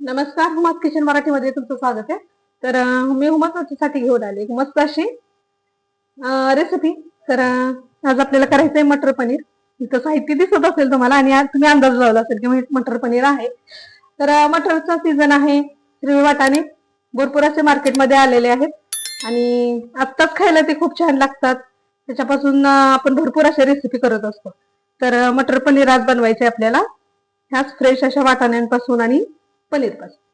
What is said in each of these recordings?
नमस्कार hummus kitchen मराठीमध्ये तुमचं स्वागत आहे. तर मी हुमाससाठी घेऊन आले. एक मस्त अशी रेसिपी तर आज आपल्याला करायचंय मटर पनीर. इथं साहित्य दिसत असेल तुम्हाला आणि आज तुम्ही अंदाज लावला असेल की मटर पनीर आहे. तर मटरचा सीझन आहे. हिरवे वाटाणे भरपूर असे मार्केटमध्ये आलेले आहेत. आणि आत्ताच खायला ते खूप छान लागतात. त्याच्यापासून आपण भरपूर अशा रेसिपी करत असतो. तर मटर पनीर आज बनवायचे आपल्याला. ह्याच फ्रेश अशा वाटाण्यांपासून आणि पनीरपासून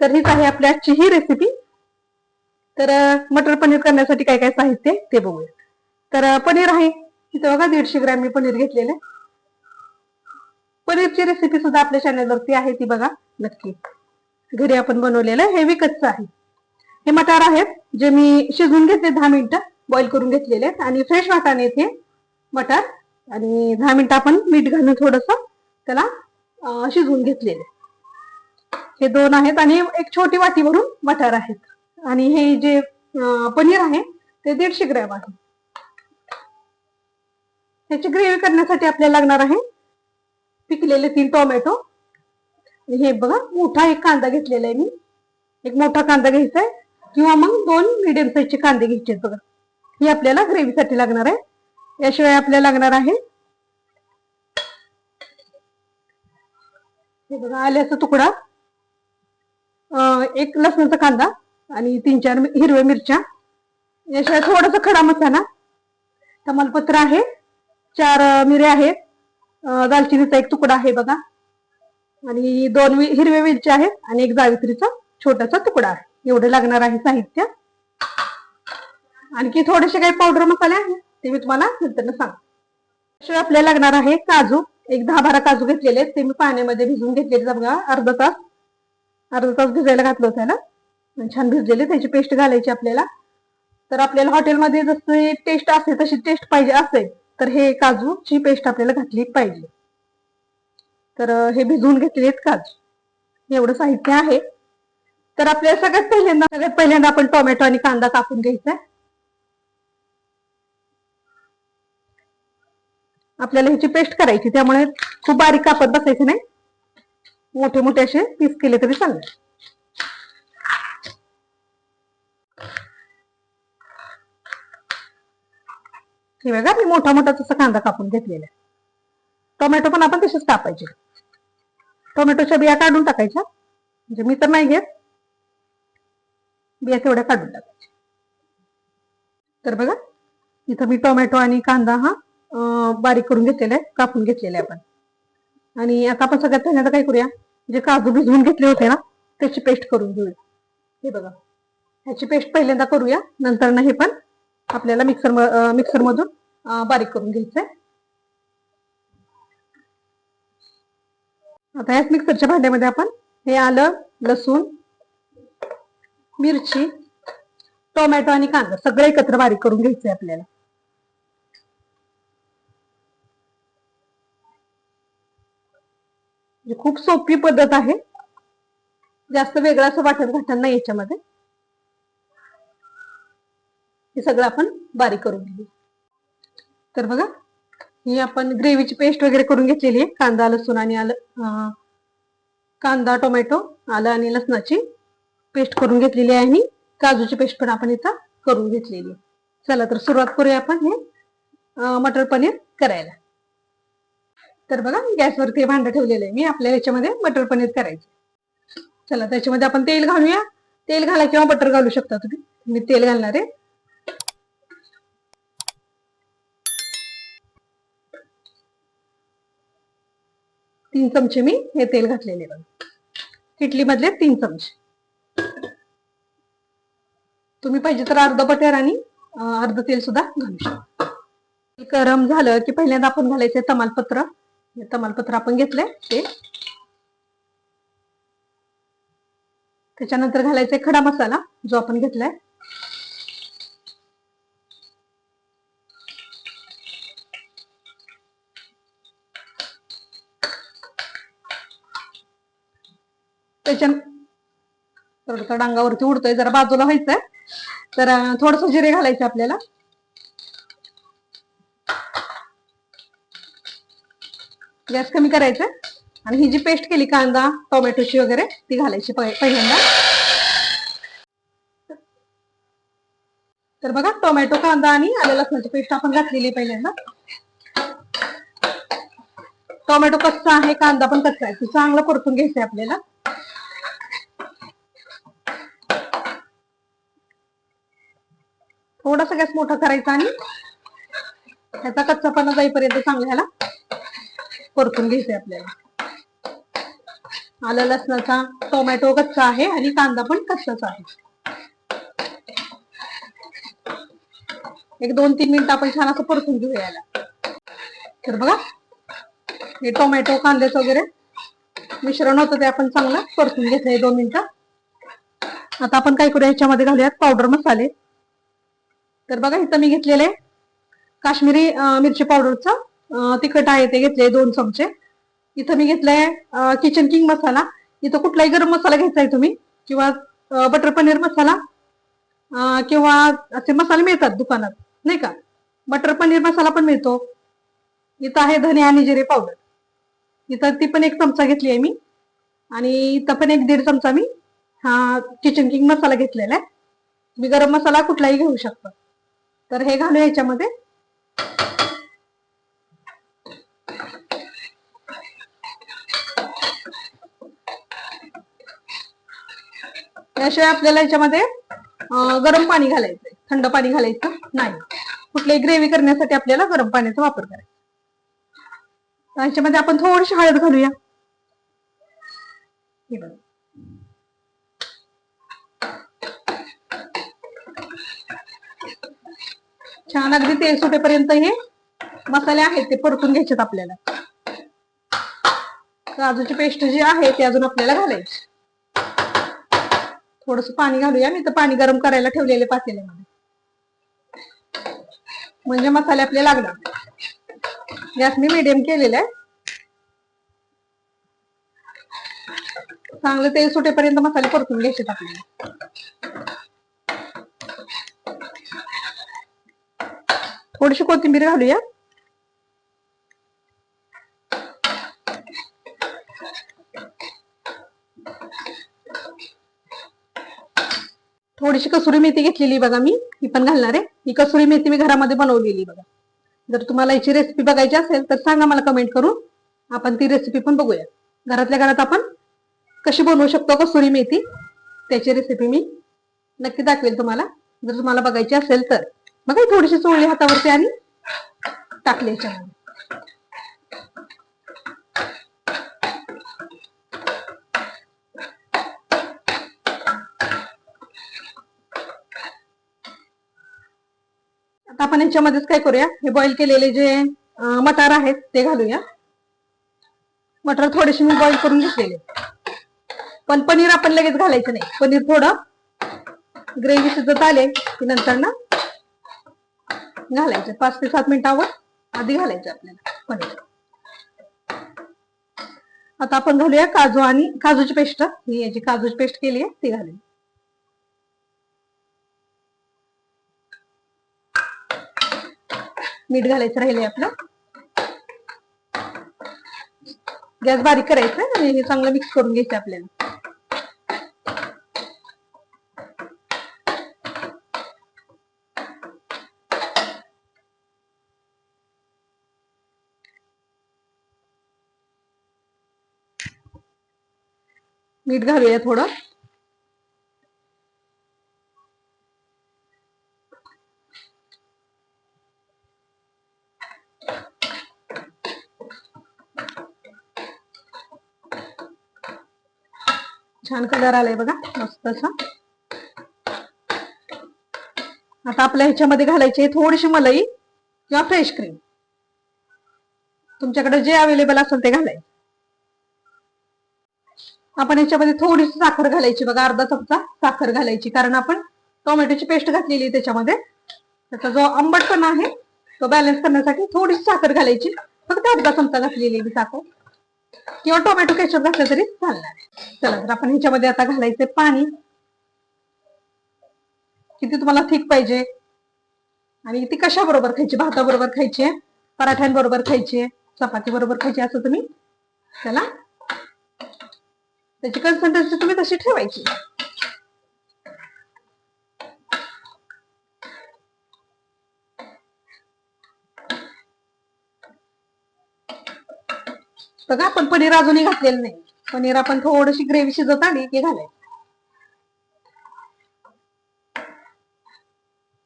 तर हीच आहे आपल्या आजची ही रेसिपी तर मटर पनीर करण्यासाठी काय काय साहित्य ते बघूया तर पनीर आहे. इथं बघा दीडशे ग्रॅम मी पनीर घेतलेलं पनीरची रेसिपी सुद्धा आपल्या चॅनलवरती आहे ती बघा नक्की. घरी आपण बनवलेलं हे विकतचं आहे. हे मटार आहेत जे मी शिजवून घेतले दहा मिनिटं बॉईल करून घेतलेले आहेत. आणि फ्रेश वाटाणे आहेत मटार. आणि दहा मिनिटं आपण मीठ घालून थोडस त्याला शिजवून घेतलेले हे दोन आहेत आणि एक छोटी वाटी भरून मटार आहेत. आणि हे जे पनीर आहे ते दीडशे ग्रॅम आहे. त्याची ग्रेव्ही करण्यासाठी आपल्याला लागणार आहे पिकलेले तीन टोमॅटो. हे बघा मोठा एक कांदा घेतलेला आहे मी. एक मोठा कांदा घ्यायचा आहे किंवा मग दोन मिडियम साईजचे कांदे घ्यायचे बघा. हे आपल्याला ग्रेव्हीसाठी लागणार आहे. याशिवाय आपल्याला लागणार आहे हे बघा आल्याचा तुकडा. एक लसणाचा कांदा आणि तीन चार हिरव्या मिरच्या. याशिवाय थोडासा खडा मसाला तमालपत्र आहे चार मिरे मिऱ्या आहेत दालचिनीचा एक तुकडा आहे बघा. आणि दोन हिरव्या मिरच्या आहेत आणि एक जावित्रीचा छोटासा तुकडा आहे. एवढं लागणार आहे साहित्य. आणखी थोडेसे काही पावडर मसाले आहेत ते मी तुम्हाला नंतर सांग शिवाय आपल्याला लागणार आहे काजू. एक दहा बारा काजू घेतलेले आहेत ते मी पाण्यामध्ये भिजून घेतलेले बघा अर्धा तास. अर्धा तास भिजायला घातलं होतं ना? छान भिजलेले त्याची पेस्ट घालायची आपल्याला. तर आपल्याला हॉटेलमध्ये जशी टेस्ट असेल तशी टेस्ट पाहिजे असेल तर हे काजूची पेस्ट आपल्याला घातली पाहिजे. तर हे भिजवून घेतलेले आहेत काजू. एवढं साहित्य आहे. तर आपल्याला सगळ्यात पहिल्यांदा सगळ्यात पहिल्यांदा आपण टोमॅटो आणि कांदा कापून घ्यायचा. आहे आपल्याला ह्याची पेस्ट करायची त्यामुळे खूप बारीक कापत बसायचं नाही. मोठे मोठे असे पीस केले तरी चालेल. हे बघा मी मोठा मोठा तसा कांदा कापून घेतलेला टोमॅटो पण आपण तसेच कापायचे. टोमॅटोच्या बिया काढून टाकायच्या. म्हणजे मी तर नाही घेत. बिया तेवढ्या काढून टाकायच्या. तर बघा इथं मी टोमॅटो आणि कांदा हा बारीक करून घेतलेला आहे. कापून घेतलेला आहे आपण. आणि आता आपण सगळ्यात पहिल्यांदा काय करूया जे काजू भिजवून घेतले होते ना त्याची पेस्ट करून घेऊया. हे बघा ह्याची पेस्ट पहिल्यांदा करूया नंतर ना हे पण आपल्याला मिक्सर मिक्सर मधून बारीक करून घ्यायचंय. आता ह्याच मिक्सरच्या भांड्यामध्ये आपण हे आलं लसूण मिरची टोमॅटो आणि कांदा सगळं एकत्र बारीक करून घ्यायचंय आपल्याला. म्हणजे खूप सोपी पद्धत आहे. जास्त वेगळं असं वाटत घाटण नाही याच्यामध्ये. हे सगळं आपण बारीक करून घेऊ. तर बघा ही आपण ग्रेव्हीची पेस्ट वगैरे करून घेतलेली आहे. कांदा लसूण आणि आलं कांदा टोमॅटो आलं आणि लसणाची पेस्ट करून घेतलेली आहे आणि काजूची पेस्ट पण आपण इथं करून घेतलेली आहे. चला तर सुरुवात करूया आपण हे मटर पनीर करायला. तर बघा गॅसवरती भांडं ठेवलेलं आहे. मी आपल्या याच्यामध्ये मटर पनीर करायचं. चला त्याच्यामध्ये आपण तेल घालूया. तेल घाला किंवा बटर घालू शकता तुम्ही. मी तेल घालणार आहे. तीन चमचे मी हे तेल घातलेले बघा. इटली मधले तीन चमचे. तुम्ही पाहिजे तर अर्ध बटर आणि अर्ध तेल सुद्धा घालू शकता. गरम झालं की पहिल्यांदा आपण घालायचं तमालपत्र. तमालपत्र आपण घेतलंय ते. त्याच्यानंतर घालायचा खडा मसाला जो आपण घेतलाय. त्याच्या थोडंसं डांगावरती उडतोय जरा बाजूला व्हायचंय. तर थोडस जिरे घालायचे आपल्याला. गॅस कमी करायचा. आणि ही जी पेस्ट केली कांदा टोमॅटोची वगैरे ती घालायची पहिल्यांदा. तर बघा टोमॅटो कांदा आणि आलं लसणाची पेस्ट आपण घातलेली पहिल्यांदा. टोमॅटो कच्चा आहे कांदा पण कच्चा आहे. तो चांगला परतून घ्यायचा आहे आपल्याला. थोडासा गॅस मोठा करायचा आणि ह्याचा कच्चापणा जाईपर्यंत चांगला ह्याला परतून घ्यायचंय आपल्याला. आलं लसणाचा टोमॅटो कच्चा आहे आणि कांदा पण कच्चाच आहे. एक दोन तीन मिनिटं आपण छान असं परतून घेऊ याला. तर बघा हे टोमॅटो कांद्याचं वगैरे मिश्रण होतं ते आपण चांगलं परतून घेतलंय दोन मिनिटं. आता आपण काय करूया ह्याच्यामध्ये घालूयात पावडर मसाले. तर बघा इथं मी घेतलेले काश्मीरी मिरची पावडरचं तिखट आहे ते घेतले दोन चमचे. इथं मी घेतलंय किचन किंग मसाला. इथं कुठलाही गरम मसाला घ्यायचा आहे तुम्ही किंवा बटर पनीर मसाला किंवा असे मसाले मिळतात दुकानात नाही का? बटर पनीर मसाला पण मिळतो. इथं आहे धने आणि जिरे पावडर इथं ती पण एक चमचा घेतली आहे मी. आणि इथं पण एक दीड चमचा मी हा किचन किंग मसाला घेतलेला आहे. तुम्ही गरम मसाला कुठलाही घेऊ शकता. तर हे घालू याच्यामध्ये. याशिवाय आपल्याला याच्यामध्ये गरम पाणी घालायचंय. थंड पाणी घालायचं नाही. कुठलीही ग्रेव्ही करण्यासाठी आपल्याला गरम पाण्याचा वापर करायचा. याच्यामध्ये आपण थोडीशी हळद घालूया. छान अगदी तेल सुटेपर्यंत हे मसाले आहेत ते परतून घ्यायचेत आपल्याला. काजूची पेस्ट जी आहे ती अजून आपल्याला घालायची. थोडस पाणी घालूया. मी तर पाणी गरम करायला ठेवलेले पातेल्यामध्ये. म्हणजे मसाले आपले लागणार. गॅस मी मिडियम केलेला आहे. चांगलं तेल सुटेपर्यंत मसाले परतून घ्यायचे आपल्याला थोडीशी कोथिंबीर घालूया. थोडीशी कसुरी मेथी घेतलेली बघा मी. ही पण घालणार आहे. ही कसुरी मेथी मी घरामध्ये बनवलेली बघा. जर तुम्हाला याची रेसिपी बघायची असेल तर सांगा मला कमेंट करून. आपण ती रेसिपी पण बघूया. घरातल्या घरात आपण कशी बनवू शकतो कसुरी मेथी? त्याची रेसिपी मी नक्की दाखवेल तुम्हाला. जर तुम्हाला बघायची असेल तर. मग थोडीशी चोळली हातावरती आणि टाकली आपण याच्यामध्येच काय करूया? हे बॉईल केलेले जे मटार आहेत ते घालूया. मटार थोडेसे मी बॉईल करून घेतलेले. पण पनीर आपण लगेच घालायचं नाही. पनीर थोडं ग्रेव्ही शिजत आले की नंतर ना घालायचं. पाच ते सात मिनिटावर आधी घालायचं आपल्याला पनीर. आता आपण घालूया काजू आणि काजूची पेस्ट. मी याची काजूची पेस्ट केली आहे ती घालूया मीठ घालायचं राहिले आपलं. गॅस बारीक करायचा आणि हे चांगलं मिक्स करून घ्यायचं आपल्याला. मीठ घालूया थोडं. छान कलर आलाय बघा मस्त असा आता आपल्या ह्याच्यामध्ये घालायची थोडीशी मलाई किंवा फ्रेश क्रीम तुमच्याकडे जे अवेलेबल असेल ते घालायचं. आपण ह्याच्यामध्ये थोडीशी साखर घालायची बघा अर्धा चमचा साखर घालायची कारण आपण टोमॅटोची पेस्ट घातलेली आहे त्याच्यामध्ये. त्याचा जो आंबटपणा आहे तो बॅलन्स करण्यासाठी थोडीशी साखर घालायची. फक्त अर्धा चमचा घातलेली आहे मी साखर. किंवा टोमॅटो केचप घातलं तरी चालणार. आहे चला तर आपण ह्याच्यामध्ये आता घालायचे पाणी. किती तुम्हाला थिक पाहिजे? आणि ती कशा बरोबर खायची? भाताबरोबर खायची आहे? पराठ्यांबरोबर खायची आहे? चपाती बरोबर खायची असं तुम्ही? त्याला त्याची कन्सिस्टन्सी तुम्ही तशी ठेवायची. बघा आपण पनीर अजूनही घातलेलं नाही. पनीर आपण थोडीशी ग्रेव्ही शिजत आली की घालायचं.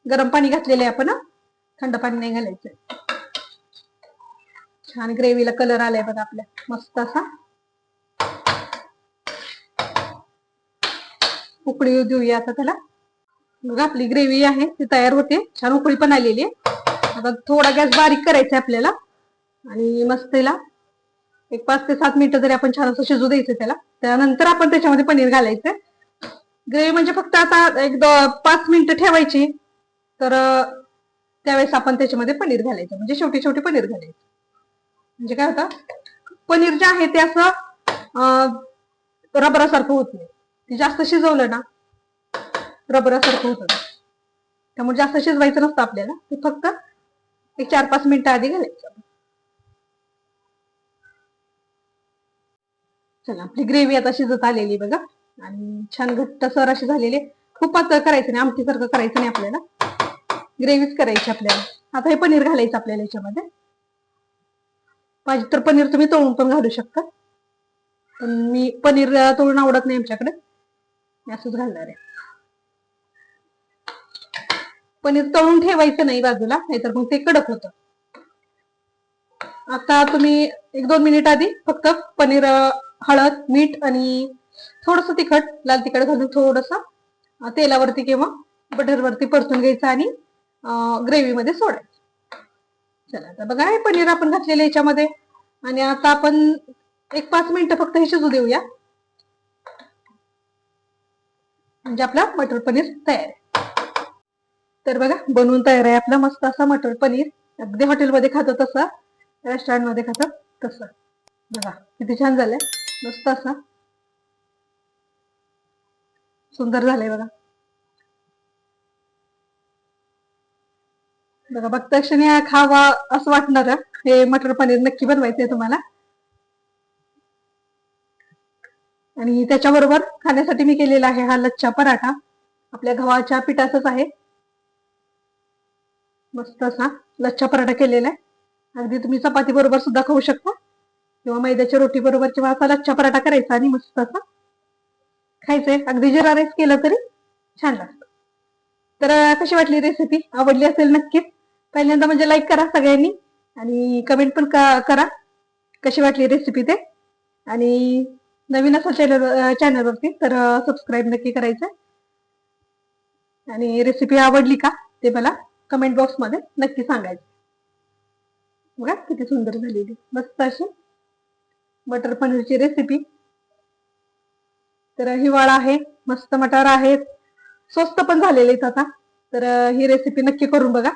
गरम पाणी घातलेलं आहे आपण थंड पाणी नाही घालायचं. छान ग्रेव्हीला कलर आलाय बघा आपल्या. मस्त असा. उकळी देऊया आता त्याला. बघा आपली ग्रेव्ही आहे ती तयार होते. छान उकळी पण आलेली आहे. आता थोडा गॅस बारीक करायचा आपल्याला. आणि मस्त त्याला एक पाच ते सात मिनिटं जरी आपण छान असं शिजू द्यायचं त्याला त्यानंतर आपण त्याच्यामध्ये पनीर घालायचं. ग्रेव्ही म्हणजे फक्त आता एक पाच मिनिटं ठेवायची. तर त्यावेळेस आपण त्याच्यामध्ये पनीर घालायचं. म्हणजे शेवटी शेवटी पनीर घालायचं. म्हणजे काय होतं? पनीर जे आहे ते असं रबरासारखं होत नाही. ते जास्त शिजवलं ना रबरासारखं होतं. त्यामुळे जास्त शिजवायचं नसतं आपल्याला. ते फक्त एक चार पाच मिनिटं आधी घालायचं. चला म्हणजे आपली ग्रेव्ही आता शिजत आलेली बघा. आणि छान घट्ट सर अशी झालेली आहे. खूप पातळ करायचं नाही आमटीसारखं करायचं नाही आपल्याला. ग्रेव्हीच करायची आपल्याला. आता हे पनीर घालायचं आपल्याला याच्यामध्ये. पाहिजे तर पनीर तुम्ही तळून पण घालू शकता. पण मी पनीर तळून आवडत नाही आमच्याकडे. मी असंच घालणार आहे. पनीर तळून ठेवायचं नाही बाजूला नाहीतर मग ते कडक होतं. आता तुम्ही एक दोन मिनिट आधी फक्त पनीर हळद मीठ आणि थोडस तिखट लाल तिखट घालून थोडस तेलावरती किंवा बटरवरती परतून घ्यायचं आणि ग्रेव्ही मध्ये सोडायचं. चला आता बघा हे पनीर आपण घातलेलं याच्यामध्ये. आणि आता आपण एक पाच मिनिटं फक्त हे शिजू देऊया. म्हणजे आपला मटर पनीर तयार आहे. तर बघा बनवून तयार आहे आपला मस्त असा मटर पनीर. अगदी हॉटेलमध्ये खातो तसं रेस्टॉरंटमध्ये खातात तसं. बघा किती छान झालंय. मस्त असा सुंदर झालंय बघा. बघा बघता क्षणी खावा असं वाटणार हे. मटर पनीर नक्की बनवायचंय तुम्हाला. आणि त्याच्याबरोबर खाण्यासाठी मी केलेला आहे हा लच्छा पराठा. आपल्या गव्हाच्या पिठाचाच आहे. मस्त असा लच्छा पराठा केलेला आहे. अगदी तुम्ही चपाती बरोबर सुद्धा खाऊ शकता. किंवा मैद्याच्या रोटी बरोबर किंवा असा लच्छा पराठा करायचा आणि मस्त असा खायचंय. अगदी जिरा राईस केलं तरी छान लागतं. तर कशी वाटली रेसिपी आवडली असेल नक्कीच. पहिल्यांदा म्हणजे लाईक करा सगळ्यांनी आणि कमेंट पण करा. कशी वाटली रेसिपी ते? आणि नवीन असा चॅनल चॅनलवरती तर सबस्क्राईब नक्की करायचं. आणि रेसिपी आवडली का ते मला कमेंट बॉक्समध्ये नक्की सांगायचं. बघा किती सुंदर झालेली. मस्त अशी मटर पनीरची रेसिपी तर हिवाळा आहे मस्त मटार आहेत. स्वस्त पण झालेले आहेत आता. तर ही रेसिपी नक्की करून बघा.